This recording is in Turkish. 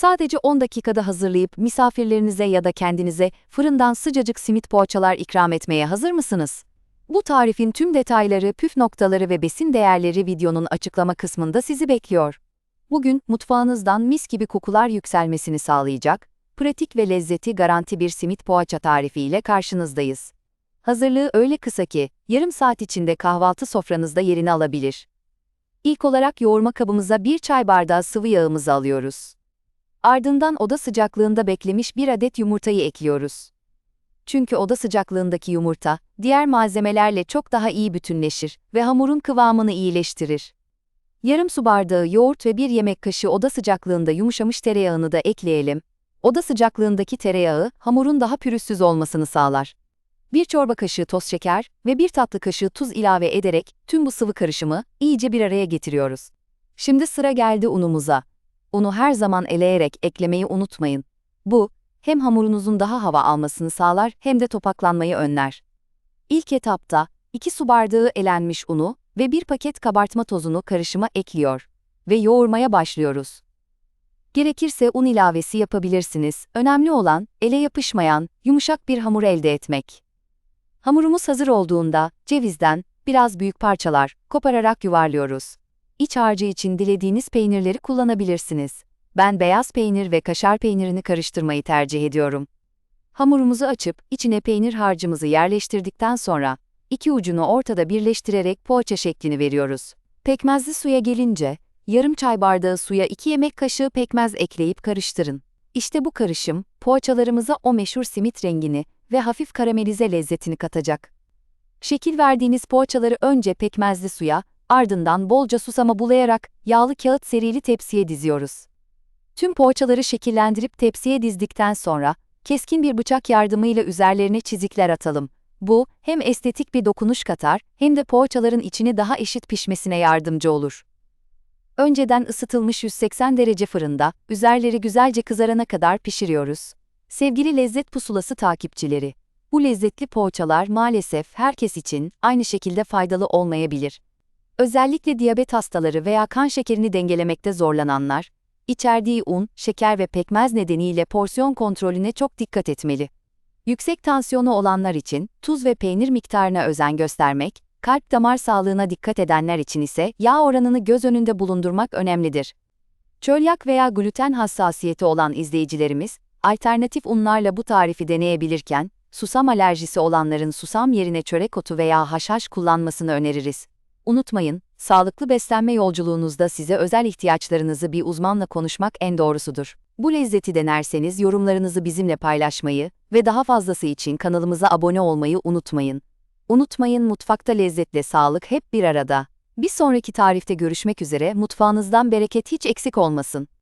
Sadece 10 dakikada hazırlayıp misafirlerinize ya da kendinize fırından sıcacık simit poğaçalar ikram etmeye hazır mısınız? Bu tarifin tüm detayları, püf noktaları ve besin değerleri videonun açıklama kısmında sizi bekliyor. Bugün mutfağınızdan mis gibi kokular yükselmesini sağlayacak, pratik ve lezzeti garanti bir simit poğaça tarifi ile karşınızdayız. Hazırlığı öyle kısa ki, yarım saat içinde kahvaltı sofranızda yerini alabilir. İlk olarak yoğurma kabımıza bir çay bardağı sıvı yağımızı alıyoruz. Ardından oda sıcaklığında beklemiş bir adet yumurtayı ekliyoruz. Çünkü oda sıcaklığındaki yumurta, diğer malzemelerle çok daha iyi bütünleşir ve hamurun kıvamını iyileştirir. Yarım su bardağı yoğurt ve bir yemek kaşığı oda sıcaklığında yumuşamış tereyağını da ekleyelim. Oda sıcaklığındaki tereyağı, hamurun daha pürüzsüz olmasını sağlar. Bir çorba kaşığı toz şeker ve bir tatlı kaşığı tuz ilave ederek tüm bu sıvı karışımı iyice bir araya getiriyoruz. Şimdi sıra geldi unumuza. Unu her zaman eleyerek eklemeyi unutmayın. Bu, hem hamurunuzun daha hava almasını sağlar hem de topaklanmayı önler. İlk etapta 2 su bardağı elenmiş unu ve bir paket kabartma tozunu karışıma ekliyor ve yoğurmaya başlıyoruz. Gerekirse un ilavesi yapabilirsiniz. Önemli olan ele yapışmayan, yumuşak bir hamur elde etmek. Hamurumuz hazır olduğunda cevizden biraz büyük parçalar kopararak yuvarlıyoruz. İç harcı için dilediğiniz peynirleri kullanabilirsiniz. Ben beyaz peynir ve kaşar peynirini karıştırmayı tercih ediyorum. Hamurumuzu açıp içine peynir harcımızı yerleştirdikten sonra iki ucunu ortada birleştirerek poğaça şeklini veriyoruz. Pekmezli suya gelince yarım çay bardağı suya 2 yemek kaşığı pekmez ekleyip karıştırın. İşte bu karışım poğaçalarımıza o meşhur simit rengini ve hafif karamelize lezzetini katacak. Şekil verdiğiniz poğaçaları önce pekmezli suya, ardından bolca susama bulayarak yağlı kağıt serili tepsiye diziyoruz. Tüm poğaçaları şekillendirip tepsiye dizdikten sonra keskin bir bıçak yardımıyla üzerlerine çizikler atalım. Bu hem estetik bir dokunuş katar hem de poğaçaların içini daha eşit pişmesine yardımcı olur. Önceden ısıtılmış 180 derece fırında üzerleri güzelce kızarana kadar pişiriyoruz. Sevgili lezzet pusulası takipçileri, bu lezzetli poğaçalar maalesef herkes için aynı şekilde faydalı olmayabilir. Özellikle diyabet hastaları veya kan şekerini dengelemekte zorlananlar, içerdiği un, şeker ve pekmez nedeniyle porsiyon kontrolüne çok dikkat etmeli. Yüksek tansiyonu olanlar için tuz ve peynir miktarına özen göstermek, kalp damar sağlığına dikkat edenler için ise yağ oranını göz önünde bulundurmak önemlidir. Çölyak veya gluten hassasiyeti olan izleyicilerimiz, alternatif unlarla bu tarifi deneyebilirken, susam alerjisi olanların susam yerine çörek otu veya haşhaş kullanmasını öneririz. Unutmayın, sağlıklı beslenme yolculuğunuzda size özel ihtiyaçlarınızı bir uzmanla konuşmak en doğrusudur. Bu lezzeti denerseniz yorumlarınızı bizimle paylaşmayı ve daha fazlası için kanalımıza abone olmayı unutmayın. Unutmayın mutfakta lezzetle sağlık hep bir arada. Bir sonraki tarifte görüşmek üzere mutfağınızdan bereket hiç eksik olmasın.